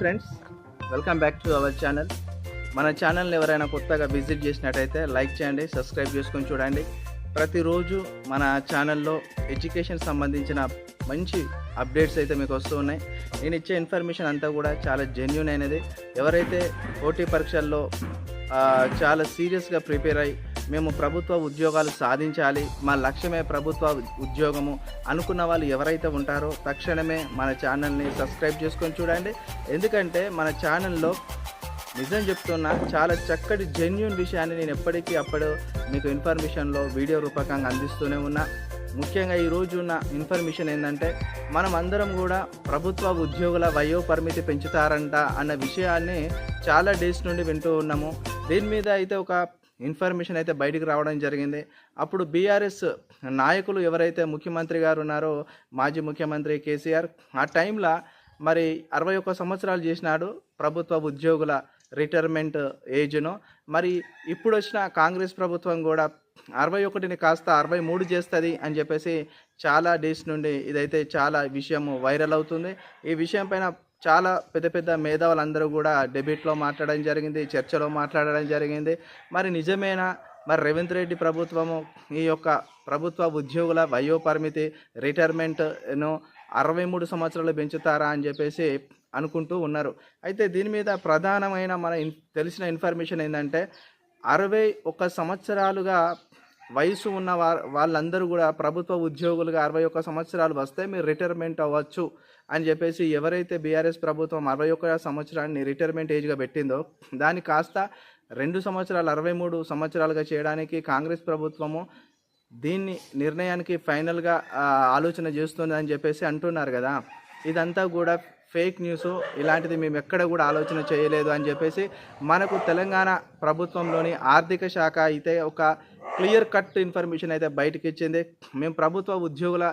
Friends welcome back to our channel మన ఛానల్ని ఎవరైనా కొత్తగా విజిట్ చేసినట్టయితే లైక్ చేయండి సబ్స్క్రైబ్ చేసుకొని చూడండి. ప్రతిరోజు మన ఛానల్లో ఎడ్యుకేషన్ సంబంధించిన మంచి అప్డేట్స్ అయితే మీకు వస్తూ ఉన్నాయి. నేను ఇచ్చే ఇన్ఫర్మేషన్ అంతా కూడా చాలా జెన్యున్ అయినది. ఎవరైతే పోటీ పరీక్షల్లో చాలా సీరియస్గా ప్రిపేర్ అయ్యి మేము ప్రభుత్వ ఉద్యోగాలు సాధించాలి. మా లక్ష్యమే ప్రభుత్వ ఉద్యోగము అనుకున్న వాళ్ళు ఎవరైతే ఉంటారో తక్షణమే మన ఛానల్ని సబ్స్క్రైబ్ చేసుకొని చూడండి. ఎందుకంటే మన ఛానల్లో నిజం చెప్తున్నా చాలా చక్కటి జెన్యున్ విషయాన్ని నేను ఎప్పటికీ అప్పుడు మీకు ఇన్ఫర్మేషన్లో వీడియో రూపకంగా అందిస్తూనే ఉన్నా. ముఖ్యంగా ఈ ఉన్న ఇన్ఫర్మేషన్ ఏంటంటే మనం అందరం కూడా ప్రభుత్వ ఉద్యోగుల వయో పరిమితి పెంచుతారంట అన్న విషయాన్ని చాలా డేస్ నుండి వింటూ ఉన్నాము. దీని మీద అయితే ఒక ఇన్ఫర్మేషన్ అయితే బయటికి రావడం జరిగింది. అప్పుడు బీఆర్ఎస్ నాయకులు ఎవరైతే ముఖ్యమంత్రి గారు ఉన్నారో మాజీ ముఖ్యమంత్రి కేసీఆర్ ఆ టైంలో మరి అరవై ఒక్క సంవత్సరాలు చేసినాడు ప్రభుత్వ ఉద్యోగుల రిటైర్మెంట్ ఏజ్ను. మరి ఇప్పుడు వచ్చిన కాంగ్రెస్ ప్రభుత్వం కూడా అరవై ఒకటిని కాస్త అరవై మూడు చేస్తుంది అని చెప్పేసి చాలా డేస్ నుండి ఇదైతే చాలా విషయం వైరల్ అవుతుంది. ఈ విషయం పైన చాలా పెద్ద పెద్ద మేధావులందరూ కూడా డెబిట్లో మాట్లాడడం జరిగింది చర్చలో మాట్లాడడం జరిగింది. మరి నిజమేనా? మరి రేవంత్ రెడ్డి ప్రభుత్వము ఈ యొక్క ప్రభుత్వ ఉద్యోగుల వయోపరిమితి రిటైర్మెంట్ను అరవై మూడు సంవత్సరాలు పెంచుతారా అని చెప్పేసి అనుకుంటూ ఉన్నారు. అయితే దీని మీద ప్రధానమైన మన తెలిసిన ఇన్ఫర్మేషన్ ఏంటంటే అరవై ఒక సంవత్సరాలుగా వయసు ఉన్న వాళ్ళందరూ కూడా ప్రభుత్వ ఉద్యోగులుగా అరవై ఒక్క సంవత్సరాలు వస్తే మీరు రిటైర్మెంట్ అవ్వచ్చు అని చెప్పేసి ఎవరైతే బీఆర్ఎస్ ప్రభుత్వం అరవై ఒక్క సంవత్సరాన్ని రిటైర్మెంట్ ఏజ్గా పెట్టిందో దాన్ని కాస్త రెండు సంవత్సరాలు అరవై మూడు సంవత్సరాలుగా చేయడానికి కాంగ్రెస్ ప్రభుత్వము దీన్ని నిర్ణయానికి ఫైనల్గా ఆలోచన చేస్తుంది అని చెప్పేసి అంటున్నారు కదా. ఇదంతా కూడా ఫేక్ న్యూస్ ఇలాంటిది మేము ఎక్కడ కూడా ఆలోచన చేయలేదు అని చెప్పేసి మనకు తెలంగాణ ప్రభుత్వంలోని ఆర్థిక శాఖ అయితే ఒక క్లియర్ కట్ ఇన్ఫర్మేషన్ అయితే బయటకు ఇచ్చింది. మేము ప్రభుత్వ ఉద్యోగుల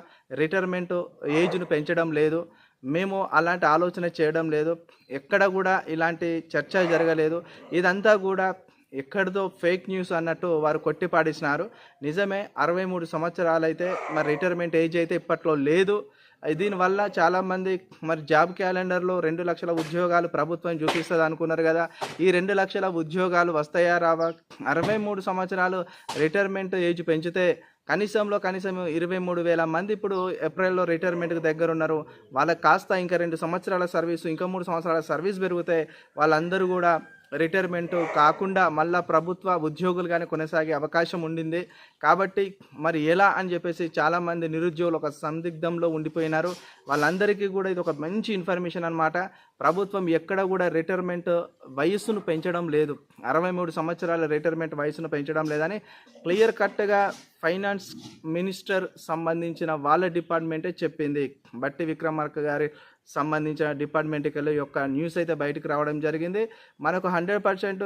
రిటైర్మెంట్ ఏజ్ను పెంచడం లేదు. మేము అలాంటి ఆలోచన చేయడం లేదు. ఎక్కడ కూడా ఇలాంటి చర్చ జరగలేదు. ఇదంతా కూడా ఎక్కడిదో ఫేక్ న్యూస్ అన్నట్టు వారు కొట్టిపాడేసినారు. నిజమే అరవై మూడు సంవత్సరాలు అయితే మరి రిటైర్మెంట్ ఏజ్ అయితే ఇప్పట్లో లేదు. దీనివల్ల చాలామంది మరి జాబ్ క్యాలెండర్లో రెండు లక్షల ఉద్యోగాలు ప్రభుత్వం చూపిస్తుంది అనుకున్నారు కదా. ఈ రెండు లక్షల ఉద్యోగాలు వస్తాయా రావా? అరవై మూడు సంవత్సరాలు రిటైర్మెంట్ ఏజ్ పెంచితే కనీసంలో కనీసం ఇరవై మూడు వేల మంది ఇప్పుడు ఏప్రిల్లో రిటైర్మెంట్కి దగ్గర ఉన్నారు వాళ్ళకి కాస్త ఇంకా రెండు సంవత్సరాల సర్వీసు ఇంకా మూడు సంవత్సరాల సర్వీస్ పెరిగితే వాళ్ళందరూ కూడా రిటైర్మెంట్ కాకుండా మళ్ళా ప్రభుత్వ ఉద్యోగులుగానే కొనసాగే అవకాశం ఉండింది. కాబట్టి మరి ఎలా అని చెప్పేసి చాలామంది నిరుద్యోగులు ఒక సందిగ్ధంలో ఉండిపోయినారు. వాళ్ళందరికీ కూడా ఇది ఒక మంచి ఇన్ఫర్మేషన్ అనమాట ప్రభుత్వం ఎక్కడ కూడా రిటైర్మెంట్ వయస్సును పెంచడం లేదు. అరవై మూడు సంవత్సరాల రిటైర్మెంట్ వయసును పెంచడం లేదని క్లియర్ కట్గా ఫైనాన్స్ మినిస్టర్ సంబంధించిన వాళ్ళ డిపార్ట్మెంటే చెప్పింది. బట్టి విక్రమార్క గారి సంబంధించిన డిపార్ట్మెంట్కి యొక్క న్యూస్ అయితే బయటకు రావడం జరిగింది. మనకు హండ్రెడ్ పర్సెంట్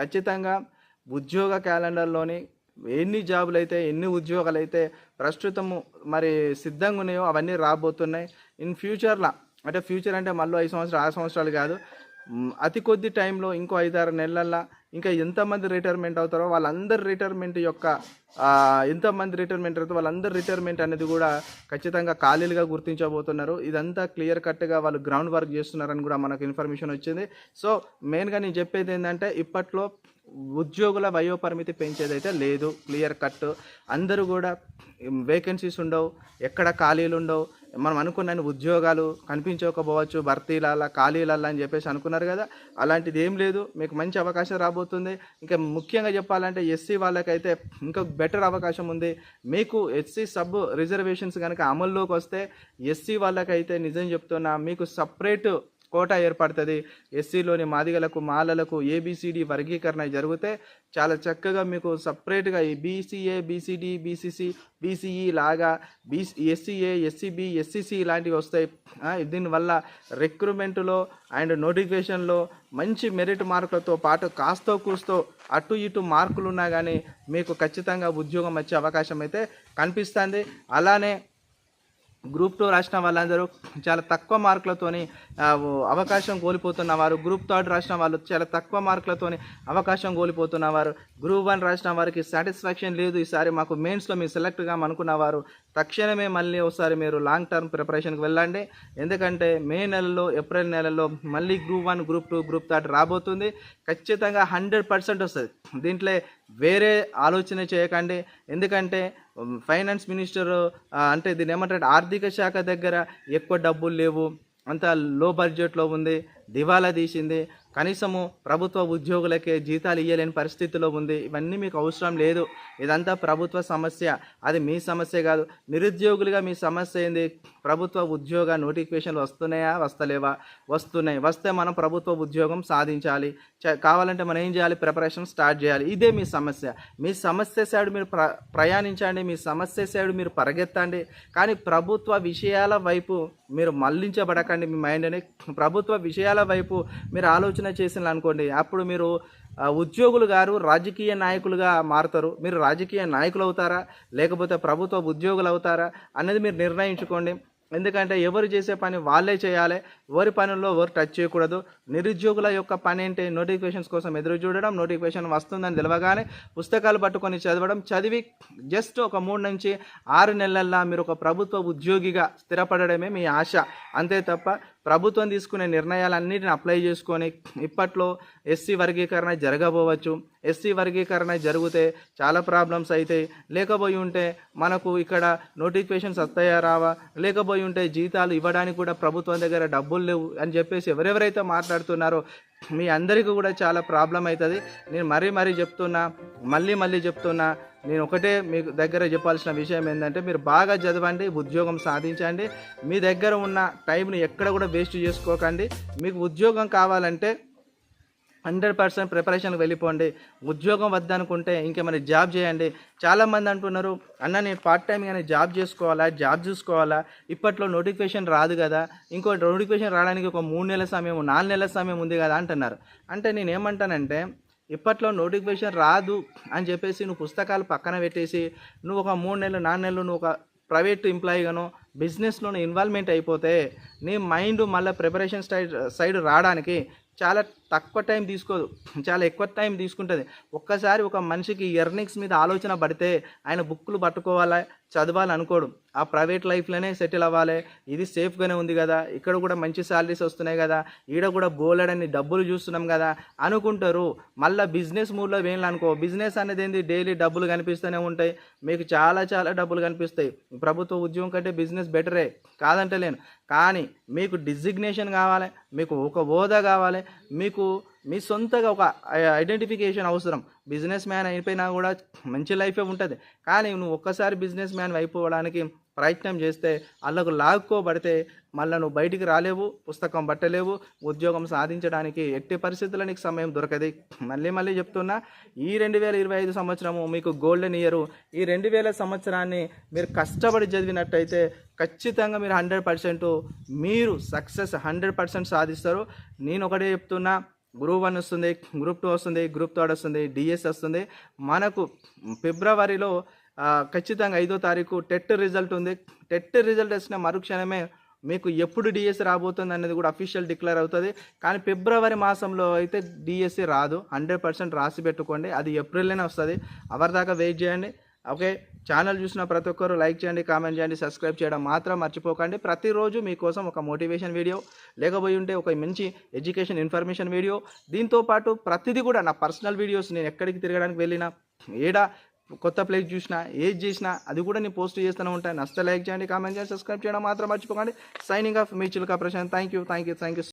ఖచ్చితంగా ఉద్యోగ క్యాలెండర్లోని ఎన్ని జాబులు అయితే ఎన్ని ఉద్యోగాలు అయితే ప్రస్తుతము మరి సిద్ధంగా ఉన్నాయో అవన్నీ రాబోతున్నాయి. ఇన్ ఫ్యూచర్లో అంటే ఫ్యూచర్ అంటే మళ్ళీ ఐదు సంవత్సరాలు ఆరు సంవత్సరాలు కాదు. అతి కొద్ది టైంలో ఇంకో ఐదారు నెలల్లో ఇంకా ఎంతమంది రిటైర్మెంట్ అవుతారో వాళ్ళందరి రిటైర్మెంట్ యొక్క ఎంతమంది రిటైర్మెంట్ అవుతారో వాళ్ళందరి రిటైర్మెంట్ అనేది కూడా ఖచ్చితంగా ఖాళీలుగా గుర్తించబోతున్నారు. ఇదంతా క్లియర్ కట్గా వాళ్ళు గ్రౌండ్ వర్క్ చేస్తున్నారని కూడా మనకు ఇన్ఫర్మేషన్ వచ్చింది. సో మెయిన్గా నేను చెప్పేది ఏంటంటే ఇప్పట్లో ఉద్యోగుల వయోపరిమితి పెంచేదైతే లేదు క్లియర్ కట్ అందరూ కూడా వేకెన్సీస్ ఉండవు ఎక్కడ ఖాళీలు ఉండవు. మనం అనుకున్న ఉద్యోగాలు కనిపించకపోవచ్చు భర్తీల ఖాళీలలా అని చెప్పేసి అనుకున్నారు కదా. అలాంటిది ఏం లేదు మీకు మంచి అవకాశం రాబోతుంది. ఇంకా ముఖ్యంగా చెప్పాలంటే ఎస్సీ వాళ్ళకైతే ఇంకా బెటర్ అవకాశం ఉంది. మీకు ఎస్సీ సబ్ రిజర్వేషన్స్ కనుక అమల్లోకి వస్తే ఎస్సీ వాళ్ళకైతే నిజం చెప్తున్నా మీకు సపరేట్ కోట ఏర్పడుతుంది. ఎస్సీలోని మాదిగలకు మాలలకు ఏబిసిడి వర్గీకరణ జరిగితే చాలా చక్కగా మీకు సపరేట్గా ఈ బీసీఏ బీసీడి బీసీసీ బీసీఈ లాగా బీసీ ఎస్సీఏ ఎస్సీబీ ఎస్సీసీ ఇలాంటివి వస్తాయి. దీనివల్ల రిక్రూట్మెంట్లో అండ్ నోటిఫికేషన్లో మంచి మెరిట్ మార్కులతో పాటు కాస్తో కూస్తో అటు ఇటు మార్కులు ఉన్నా కానీ మీకు ఖచ్చితంగా ఉద్యోగం వచ్చే అవకాశం అయితే కనిపిస్తుంది. అలానే గ్రూప్ టూ రాసిన వాళ్ళందరూ చాలా తక్కువ మార్కులతోని అవకాశం కోల్పోతున్న వారు గ్రూప్ థర్డ్ రాసిన వాళ్ళు చాలా తక్కువ మార్కులతోని అవకాశం కోల్పోతున్న వారు గ్రూప్ వన్ రాసిన వారికి సాటిస్ఫాక్షన్ లేదు. ఈసారి మాకు మెయిన్స్లో మీరు సెలెక్ట్ కామనుకున్న వారు తక్షణమే మళ్ళీ ఒకసారి మీరు లాంగ్ టర్మ్ ప్రిపరేషన్కి వెళ్ళండి. ఎందుకంటే మే నెలలో ఏప్రిల్ నెలలో మళ్ళీ group one group two group third రాబోతుంది. ఖచ్చితంగా హండ్రెడ్ పర్సెంట్ వస్తుంది. దీంట్లో వేరే ఆలోచన చేయకండి. ఎందుకంటే ఫైనాన్స్ మినిస్టర్ అంటే దీన్ని ఏమంటారు ఆర్థిక శాఖ దగ్గర ఎక్కువ డబ్బులు లేవు అంత లో బడ్జెట్లో ఉంది దివాలా తీసింది. కనీసము ప్రభుత్వ ఉద్యోగులకే జీతాలు ఇవ్వలేని పరిస్థితిలో ఉంది. ఇవన్నీ మీకు అవసరం లేదు. ఇదంతా ప్రభుత్వ సమస్య. అది మీ సమస్య కాదు. నిరుద్యోగులుగా మీ సమస్య ఏంది? ప్రభుత్వ ఉద్యోగ నోటిఫికేషన్లు వస్తున్నాయా? వస్తలేవా? వస్తున్నాయి. వస్తే మనం ప్రభుత్వ ఉద్యోగం సాధించాలి. కావాలంటే మనం ఏం చేయాలి? ప్రిపరేషన్ స్టార్ట్ చేయాలి. ఇదే మీ సమస్య. మీ సమస్య సైడ్ మీరు ప్ర ప్రయాణించండి. మీ సమస్య సైడ్ మీరు పరిగెత్తండి. కానీ ప్రభుత్వ విషయాల వైపు మీరు మళ్ళించబడకండి మీ మైండ్ని. ప్రభుత్వ విషయాల వైపు మీరు ఆలోచన చేసిన అనుకోండి అప్పుడు మీరు ఉద్యోగులు గారు రాజకీయ నాయకులుగా మారుతారు. మీరు రాజకీయ నాయకులు అవుతారా? లేకపోతే ప్రభుత్వ ఉద్యోగులు అవుతారా? అనేది మీరు నిర్ణయించుకోండి. ఎందుకంటే ఎవరు చేసే పని వాళ్ళే చేయాలి. ఎవరి పనుల్లో ఎవరు టచ్ చేయకూడదు. నిరుద్యోగుల యొక్క పని ఏంటి నోటిఫికేషన్స్ కోసం ఎదురు చూడడం నోటిఫికేషన్ వస్తుందని తెలియగానే పుస్తకాలు పట్టుకొని చదవడం చదివి జస్ట్ ఒక మూడు నుంచి ఆరు నెలల్లో మీరు ఒక ప్రభుత్వ ఉద్యోగిగా స్థిరపడడమే మీ ఆశ. అంతే తప్ప ప్రభుత్వం తీసుకునే నిర్ణయాలన్నిటిని అప్లై చేసుకొని ఇప్పట్లో ఎస్సీ వర్గీకరణ జరగబోవచ్చు. ఎస్సీ వర్గీకరణ జరిగితే చాలా ప్రాబ్లమ్స్ అవుతాయి లేకపోయి ఉంటే మనకు ఇక్కడ నోటిఫికేషన్స్ వస్తాయా రావా? లేకపోయి ఉంటే జీతాలు ఇవ్వడానికి కూడా ప్రభుత్వం దగ్గర డబ్బులు లేవు అని చెప్పేసి ఎవరెవరైతే మాట్లాడుతున్నారో మీ అందరికీ కూడా చాలా ప్రాబ్లం అవుతుంది. నేను మరీ మరీ చెప్తున్నా మళ్ళీ మళ్ళీ చెప్తున్నా నేను ఒకటే మీకు దగ్గర చెప్పాల్సిన విషయం ఏంటంటే మీరు బాగా చదవండి ఉద్యోగం సాధించండి. మీ దగ్గర ఉన్న టైంని ఎక్కడ కూడా వేస్ట్ చేసుకోకండి. మీకు ఉద్యోగం కావాలంటే హండ్రెడ్ పర్సెంట్ ప్రిపరేషన్కి వెళ్ళిపోండి. ఉద్యోగం వద్దనుకుంటే ఇంకేమైనా జాబ్ చేయండి. చాలామంది అంటున్నారు అన్న నేను పార్ట్ టైం కానీ జాబ్ చేసుకోవాలా? జాబ్ చూసుకోవాలా? ఇప్పట్లో నోటిఫికేషన్ రాదు కదా. ఇంకో నోటిఫికేషన్ రావడానికి ఒక మూడు నెలల సమయం నాలుగు నెలల సమయం ఉంది కదా అంటున్నారు. అంటే నేను ఏమంటానంటే ఇప్పట్లో నోటిఫికేషన్ రాదు అని చెప్పేసి నువ్వు పుస్తకాలు పక్కన పెట్టేసి నువ్వు ఒక మూడు నెలలు నాలుగు నెలలు నువ్వు ఒక ప్రైవేట్ ఎంప్లాయీగాను బిజినెస్లో ఇన్వాల్వ్మెంట్ అయిపోతే నీ మైండ్ మళ్ళీ ప్రిపరేషన్ సైడ్ సైడ్ రావడానికి చాలా తక్కువ టైం తీసుకోదు. చాలా ఎక్కువ టైం తీసుకుంటుంది. ఒక్కసారి ఒక మనిషికి ఎర్నింగ్స్ మీద ఆలోచన పడితే ఆయన బుక్కులు పట్టుకోవాలా? చదవాలనుకోడు. ఆ ప్రైవేట్ లైఫ్లోనే సెటిల్ అవ్వాలి. ఇది సేఫ్గానే ఉంది కదా. ఇక్కడ కూడా మంచి శాలరీస్ వస్తున్నాయి కదా. ఈడ కూడా బోలెడని డబ్బులు చూస్తున్నాం కదా అనుకుంటారు. మళ్ళీ బిజినెస్ మూడ్లో వేయాలి అనుకో బిజినెస్ అనేది ఏంది డైలీ డబ్బులు కనిపిస్తూనే ఉంటాయి. మీకు చాలా చాలా డబ్బులు కనిపిస్తాయి. ప్రభుత్వ ఉద్యోగం కంటే బిజినెస్ బెటరే. కాదంటలేను. కానీ మీకు డిజిగ్నేషన్ కావాలి. మీకు ఒక హోదా కావాలి. మీకు మీ సొంతగా ఒక ఐడెంటిఫికేషన్ అవసరం. బిజినెస్ మ్యాన్ అయిపోయినా కూడా మంచి లైఫే ఉంటుంది. కానీ నువ్వు ఒక్కసారి బిజినెస్ మ్యాన్ అయిపోవడానికి ప్రయత్నం చేస్తే వాళ్ళకు లాక్కోబడితే మళ్ళీ నువ్వు బయటికి రాలేవు పుస్తకం పట్టలేవు ఉద్యోగం సాధించడానికి ఎట్టి పరిస్థితుల్లో నీకు సమయం దొరకదు. మళ్ళీ మళ్ళీ చెప్తున్నా ఈ రెండు వేల ఇరవై ఐదు సంవత్సరము మీకు గోల్డెన్ ఇయర్ ఈ రెండు వేల సంవత్సరాన్ని మీరు కష్టపడి చదివినట్టయితే ఖచ్చితంగా మీరు హండ్రెడ్ పర్సెంట్ మీరు సక్సెస్ హండ్రెడ్ పర్సెంట్ సాధిస్తారు. నేను ఒకటే చెప్తున్నా గ్రూప్ వన్ వస్తుంది గ్రూప్ టూ వస్తుంది గ్రూప్ థర్డ్ వస్తుంది డిఎస్ వస్తుంది. మనకు ఫిబ్రవరిలో ఖచ్చితంగా ఐదో తారీఖు టెట్ రిజల్ట్ ఉంది. టెట్ రిజల్ట్ వచ్చిన మరుక్షణమే మీకు ఎప్పుడు డిఎస్ రాబోతుంది అనేది కూడా అఫీషియల్ డిక్లేర్ అవుతుంది. కానీ ఫిబ్రవరి మాసంలో అయితే డిఎస్సి రాదు. హండ్రెడ్ పర్సెంట్ రాసి పెట్టుకోండి. అది ఏప్రిల్లోనే వస్తుంది. అవరి దాకా వెయిట్ చేయండి. ఓకే? ఛానల్ చూసిన ప్రతి ఒక్కరు లైక్ చేయండి కామెంట్ చేయండి సబ్స్క్రైబ్ చేయడం మాత్రం మర్చిపోకండి. ప్రతిరోజు మీకోసం ఒక మోటివేషన్ వీడియో లేకపోయి ఉంటే ఒక మంచి ఎడ్యుకేషన్ ఇన్ఫర్మేషన్ వీడియో. దీంతో పాటు ప్రతిదీ కూడా నా పర్సనల్ వీడియోస్ నేను ఎక్కడికి తిరగడానికి వెళ్ళినా ఏడా కొత్త ప్లేస్ చూసినా ఏది చేసినా అది కూడా నేను పోస్ట్ చేస్తూనే ఉంటాను నచ్చితే లైక్ చేయండి కామెంట్ చేయండి సబ్స్క్రైబ్ చేయడం మాత్రం మర్చిపోకండి. Signing off me Chilka Prashanth. Thank you thank you thank you